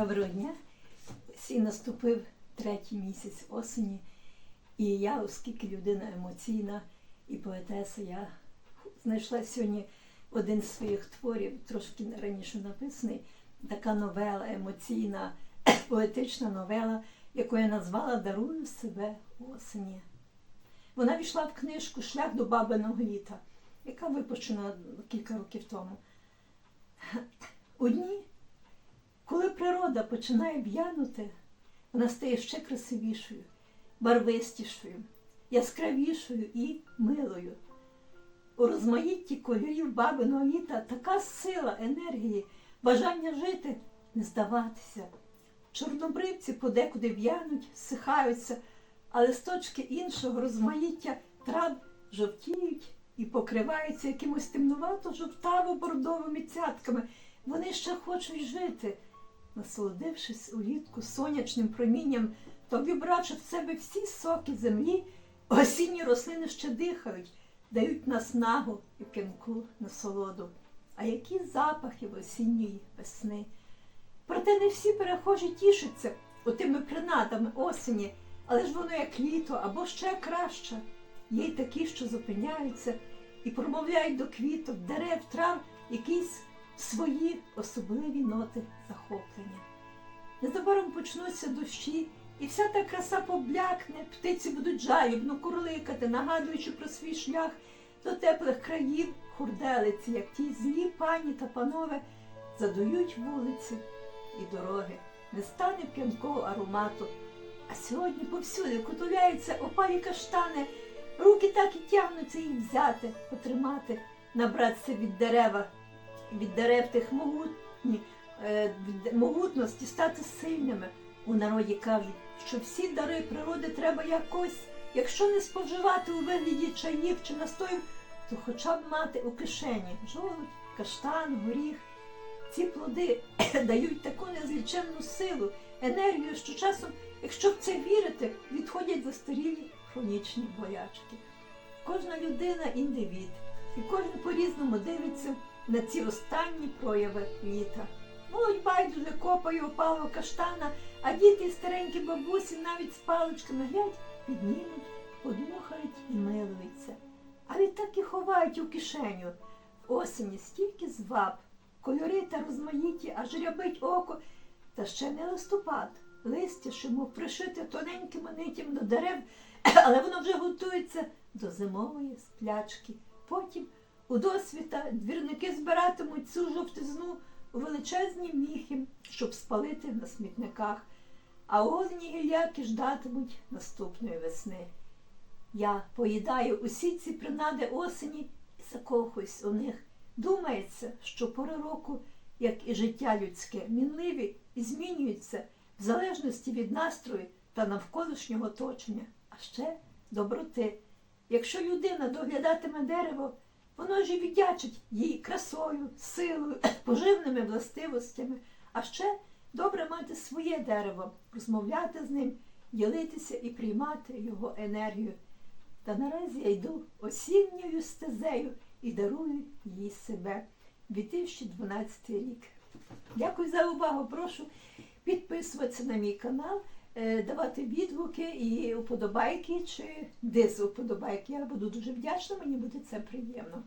Доброго дня. Сі наступив третій місяць осені, і я, оскільки людина емоційна і поетеса, я знайшла сьогодні один з своїх творів, трошки раніше написаний, така новела, емоційна, поетична новела, яку я назвала Дарую себе осені. Вона війшла в книжку Шлях до бабиного літа, яка випущена кілька років тому. У дні, коли природа починає в'янути, вона стає ще красивішою, барвистішою, яскравішою і милою. У розмаїтті кольорів бабиного літа така сила енергії, бажання жити, не здаватися. Чорнобривці подекуди в'януть, всихаються, а листочки іншого розмаїття трав жовтіють і покриваються якимось темнувато-жовтаво-бордовими цятками. Вони ще хочуть жити, насолодившись улітку сонячним промінням, то вібравши в себе всі соки землі, осінні рослини ще дихають, дають наснагу і п'янку насолоду. А які запахи в осінньої весни! Проте не всі перехожі тішаться отими принадами осені, але ж воно як літо або ще краще. Є й такі, що зупиняються і промовляють до квіток, дерев, трав якісь свої особливі ноти захоплення. Незабаром почнуться дощі, і вся та краса поблякне, птиці будуть жалібно курликати, нагадуючи про свій шлях до теплих країв, хурделиці, як ті злі пані та панове задують вулиці і дороги. Не стане п'янкого аромату. А сьогодні повсюди котуляються опалі каштани, руки так і тягнуться їх взяти, потримати, набратися від дерева, від дерев тих могутні, е, могутності, стати сильними. У народі кажуть, що всі дари природи треба якось, якщо не споживати у вигляді чаїв чи настоїв, то хоча б мати у кишені жолудь, каштан, горіх. Ці плоди дають таку незліченну силу, енергію, що часом, якщо в це вірити, відходять застарілі хронічні болячки. Кожна людина індивід, і кожен по-різному дивиться на ці останні прояви літа. Молодь байдуже копає опалого каштана, а діти і старенькі бабусі навіть з паличками глядь, піднімуть, подмухають і милуються. А відтак і ховають у кишеню. В осені стільки зваб, кольори та розмаїті, аж рябить око, та ще не листопад. Листя, що мов пришите тоненькими нитям до дерев, але воно вже готується до зимової сплячки. Потім у досвіта двірники збиратимуть цю жовтизну у величезні міхи, щоб спалити на смітниках, а огні гіляки ждатимуть наступної весни. Я поїдаю усі ці принади осені і закохуюсь у них. Думається, що пори року, як і життя людське, мінливі і змінюються в залежності від настрою та навколишнього оточення, а ще доброти. Якщо людина доглядатиме дерево, воно ж і віддячить їй красою, силою, поживними властивостями, а ще добре мати своє дерево, розмовляти з ним, ділитися і приймати його енергію. Та наразі я йду осінньою стезею і дарую їй себе. 2012 рік. Дякую за увагу. Прошу підписуватися на мій канал, давати відгуки і уподобайки чи дизуподобайки. Я буду дуже вдячна, мені буде це приємно.